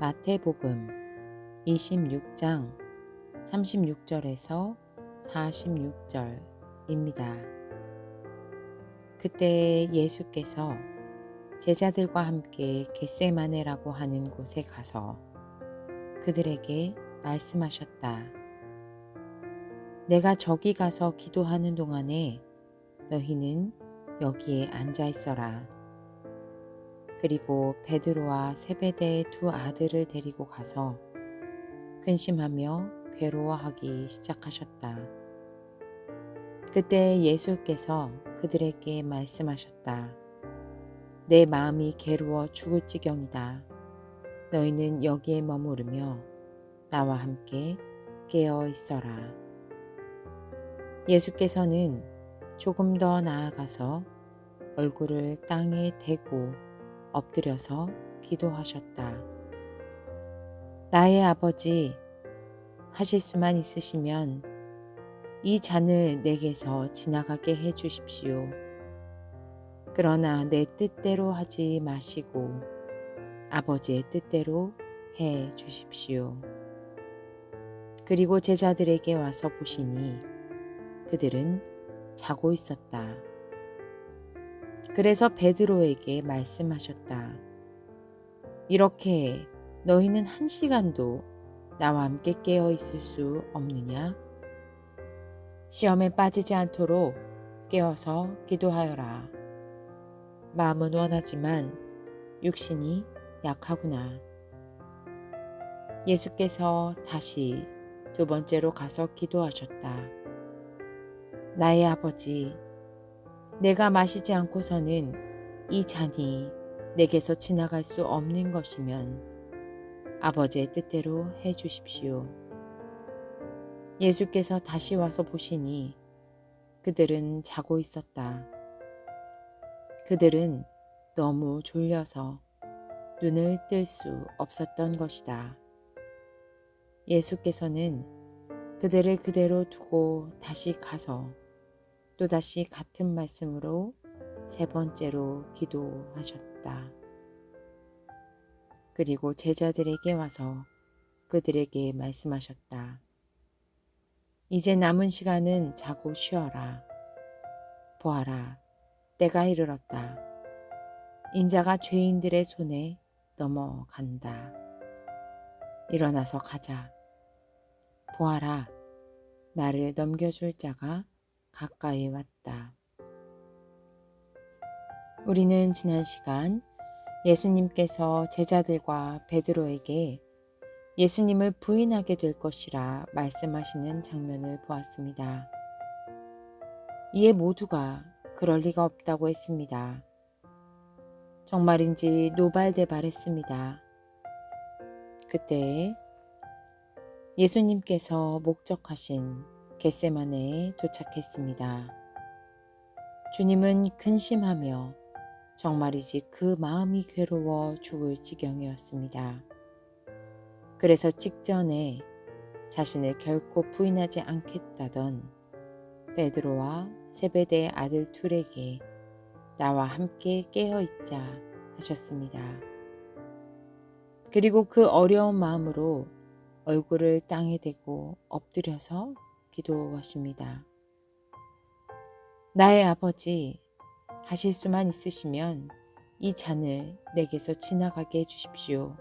마태복음 26장 36절에서 46절입니다. 그때 예수께서 제자들과 함께 겟세마네라고 하는 곳에 가서 그들에게 말씀하셨다. 내가 저기 가서 기도하는 동안에 너희는 여기에 앉아 있어라. 그리고 베드로와 세베대의 두 아들을 데리고 가서 근심하며 괴로워하기 시작하셨다. 그때 예수께서 그들에게 말씀하셨다. 내 마음이 괴로워 죽을 지경이다. 너희는 여기에 머무르며 나와 함께 깨어 있어라. 예수께서는 조금 더 나아가서 얼굴을 땅에 대고 엎드려서 기도하셨다. 나의 아버지, 하실 수만 있으시면 이 잔을 내게서 지나가게 해 주십시오. 그러나 내 뜻대로 하지 마시고 아버지의 뜻대로 해 주십시오. 그리고 제자들에게 와서 보시니 그들은 자고 있었다. 그래서 베드로에게 말씀하셨다. 이렇게 너희는 한 시간도 나와 함께 깨어 있을 수 없느냐? 시험에 빠지지 않도록 깨어서 기도하여라. 마음은 원하지만 육신이 약하구나. 예수께서 다시 두 번째로 가서 기도하셨다. 나의 아버지, 내가 마시지 않고서는 이 잔이 내게서 지나갈 수 없는 것이면 아버지의 뜻대로 해 주십시오. 예수께서 다시 와서 보시니 그들은 자고 있었다. 그들은 너무 졸려서 눈을 뜰 수 없었던 것이다. 예수께서는 그들을 그대로 두고 다시 가서 또다시 같은 말씀으로 세 번째로 기도하셨다. 그리고 제자들에게 와서 그들에게 말씀하셨다. 이제 남은 시간은 자고 쉬어라. 보아라, 때가 이르렀다. 인자가 죄인들의 손에 넘어간다. 일어나서 가자. 보아라, 나를 넘겨줄 자가 가까이 왔다. 우리는 지난 시간 예수님께서 제자들과 베드로에게 예수님을 부인하게 될 것이라 말씀하시는 장면을 보았습니다. 이에 모두가 그럴 리가 없다고 했습니다. 정말인지 노발대발했습니다. 그때 예수님께서 목적하신 겟세마네에 도착했습니다. 주님은 근심하며 정말이지 그 마음이 괴로워 죽을 지경이었습니다. 그래서 직전에 자신을 결코 부인하지 않겠다던 베드로와 세베대의 아들 둘에게 나와 함께 깨어 있자 하셨습니다. 그리고 그 어려운 마음으로 얼굴을 땅에 대고 엎드려서 기도하십니다. 나의 아버지, 하실 수만 있으시면 이 잔을 내게서 지나가게 해주십시오.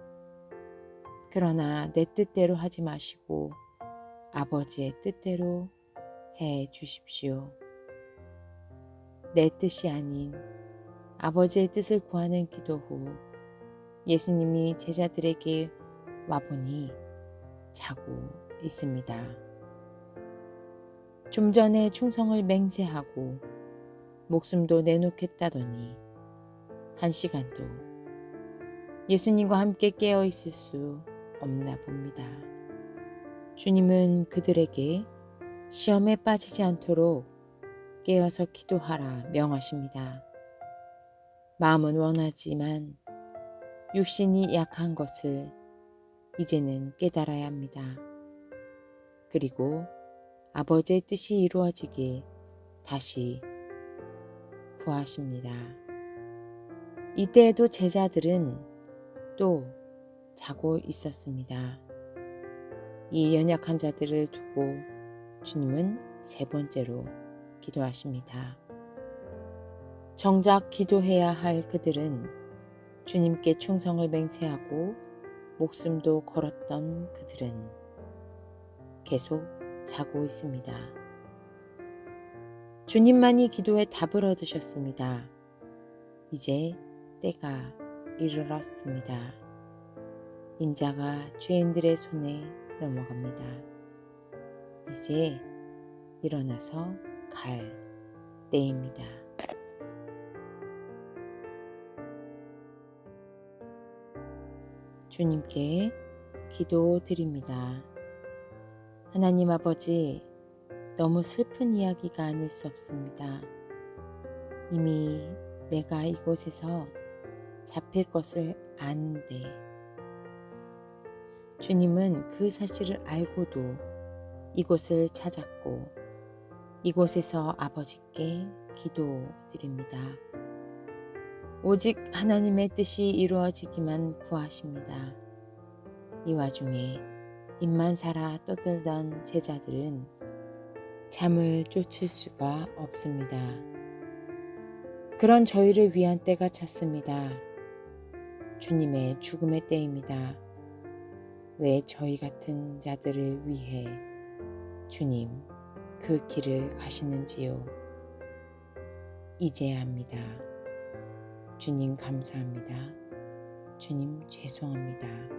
그러나 내 뜻대로 하지 마시고 아버지의 뜻대로 해 주십시오. 내 뜻이 아닌 아버지의 뜻을 구하는 기도 후 예수님이 제자들에게 와보니 자고 있습니다. 좀 전에 충성을 맹세하고 목숨도 내놓겠다더니 한 시간도 예수님과 함께 깨어 있을 수 없나 봅니다. 주님은 그들에게 시험에 빠지지 않도록 깨어서 기도하라 명하십니다. 마음은 원하지만 육신이 약한 것을 이제는 깨달아야 합니다. 그리고 아버지의 뜻이 이루어지길 다시 구하십니다. 이때에도 제자들은 또 자고 있었습니다. 이 연약한 자들을 두고 주님은 세 번째로 기도하십니다. 정작 기도해야 할 그들은 주님께 충성을 맹세하고 목숨도 걸었던 그들은 계속 자고 있습니다. 주님만이 기도에 답을 얻으셨습니다. 이제 때가 이르렀습니다. 인자가 죄인들의 손에 넘어갑니다. 이제 일어나서 갈 때입니다. 주님께 기도 드립니다. 하나님 아버지, 너무 슬픈 이야기가 아닐 수 없습니다. 이미 내가 이곳에서 잡힐 것을 아는데, 주님은 그 사실을 알고도 이곳을 찾았고, 이곳에서 아버지께 기도드립니다. 오직 하나님의 뜻이 이루어지기만 구하십니다. 이 와중에 입만 살아 떠들던 제자들은 잠을 쫓을 수가 없습니다. 그런 저희를 위한 때가 찼습니다. 주님의 죽음의 때입니다. 왜 저희 같은 자들을 위해 주님 그 길을 가시는지요? 이제야 합니다. 주님 감사합니다. 주님 죄송합니다.